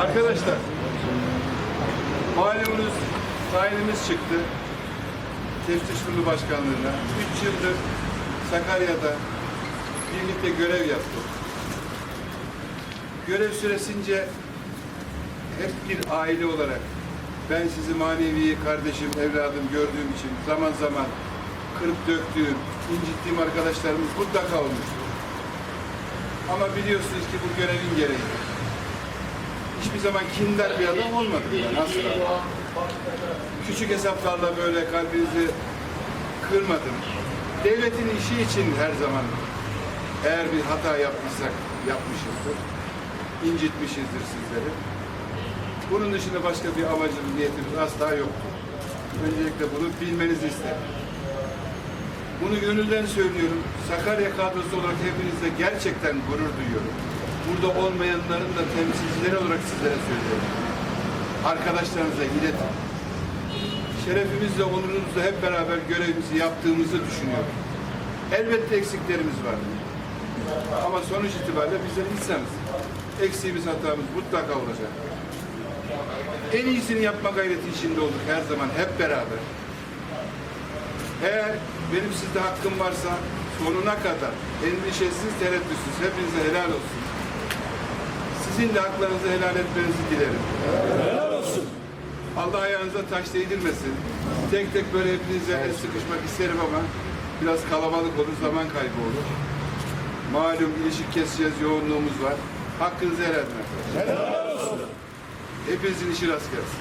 Arkadaşlar, malumunuz tayinimiz çıktı. Teftiş Kurulu Başkanlığı'na. Üç yıldır Sakarya'da birlikte görev yaptık. Görev süresince hep bir aile olarak ben sizi manevi kardeşim, evladım gördüğüm için zaman zaman kırıp döktüğüm, incittiğim arkadaşlarımız mutlaka olmuştur. Ama biliyorsunuz ki bu görevin gereği. Hiçbir zaman kindar bir adam olmadım ben asla. Küçük hesaplarla böyle kalbinizi kırmadım. Devletin işi için her zaman eğer bir hata yapmışsak yapmışızdır. incitmişizdir sizleri. Bunun dışında başka bir amacımız, niyetimiz asla yoktur. Öncelikle bunu bilmenizi isterim. Bunu gönülden söylüyorum. Sakarya kadrosu olarak hepinizle gerçekten gurur duyuyorum. Burada olmayanların da temsilcileri olarak sizlere söylüyorum. Arkadaşlarınıza iletin. Şerefimizle, onurumuzla hep beraber görevimizi yaptığımızı düşünüyorum. Elbette eksiklerimiz var. Ama sonuç itibariyle bizler insanız. Eksiğimiz, hatamız mutlaka olacak. En iyisini yapma gayreti içinde olduk her zaman, hep beraber. Eğer benim sizde hakkım varsa sonuna kadar endişesiz, tereddütsüz hepinize helal olsun. Sizin de haklarınızı helal etmenizi dilerim. Allah ayağınıza taş değdirmesin. Tek tek böyle hepinize el sıkışmak isterim ama biraz kalabalık olur, zaman kaybı olur. Malum ilişik keseceğiz, yoğunluğumuz var. Hakkınızı helal edin arkadaşlar. Hepinizin işi rast gelsin.